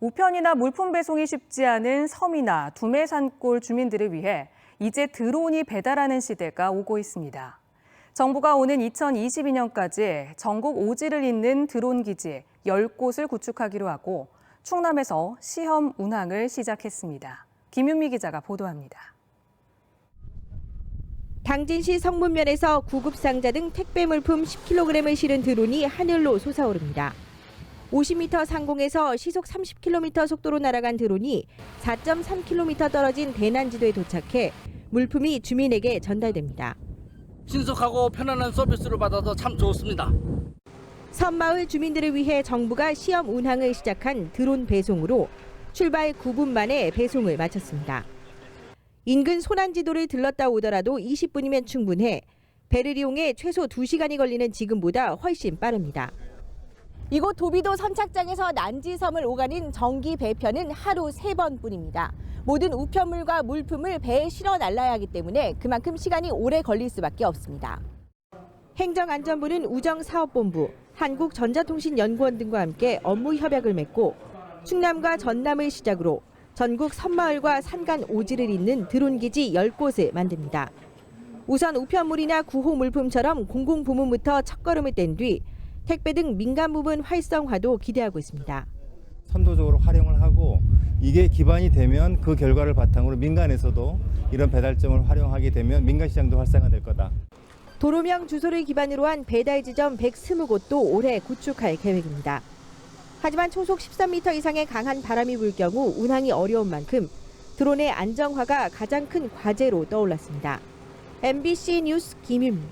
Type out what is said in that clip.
우편이나 물품 배송이 쉽지 않은 섬이나 두메산골 주민들을 위해 이제 드론이 배달하는 시대가 오고 있습니다. 정부가 오는 2022년까지 전국 오지를 잇는 드론 기지 10곳을 구축하기로 하고 충남에서 시험 운항을 시작했습니다. 김윤미 기자가 보도합니다. 당진시 성문면에서 구급 상자 등 택배 물품 10kg을 실은 드론이 하늘로 솟아오릅니다. 50m 상공에서 시속 30km 속도로 날아간 드론이 4.3km 떨어진 대난 지도에 도착해 물품이 주민에게 전달됩니다. 신속하고 편안한 서비스를 받아서 참 좋습니다. 섬마을 주민들을 위해 정부가 시험 운항을 시작한 드론 배송으로 출발 9분 만에 배송을 마쳤습니다. 인근 소난 지도를 들렀다 오더라도 20분이면 충분해 배를 이용해 최소 2시간이 걸리는 지금보다 훨씬 빠릅니다. 이곳 도비도 선착장에서 난지섬을 오가는 정기 배편은 하루 3번뿐입니다. 모든 우편물과 물품을 배에 실어 날라야 하기 때문에 그만큼 시간이 오래 걸릴 수밖에 없습니다. 행정안전부는 우정사업본부, 한국전자통신연구원 등과 함께 업무 협약을 맺고 충남과 전남을 시작으로 전국 섬마을과 산간 오지를 잇는 드론기지 10곳을 만듭니다. 우선 우편물이나 구호 물품처럼 공공부문부터 첫걸음을 뗀 뒤 택배 등 민간 부문 활성화도 기대하고 있습니다. 선도적으로 활용을 하고 이게 기반이 되면 그 결과를 바탕으로 민간에서도 이런 배달점을 활용하게 되면 민간 시장도 활성화될 거다. 도로명 주소를 기반으로 한 배달 지점 120곳도 올해 구축할 계획입니다. 하지만 초속 13m 이상의 강한 바람이 불 경우 운항이 어려운 만큼 드론의 안정화가 가장 큰 과제로 떠올랐습니다. MBC 뉴스 김유입니다.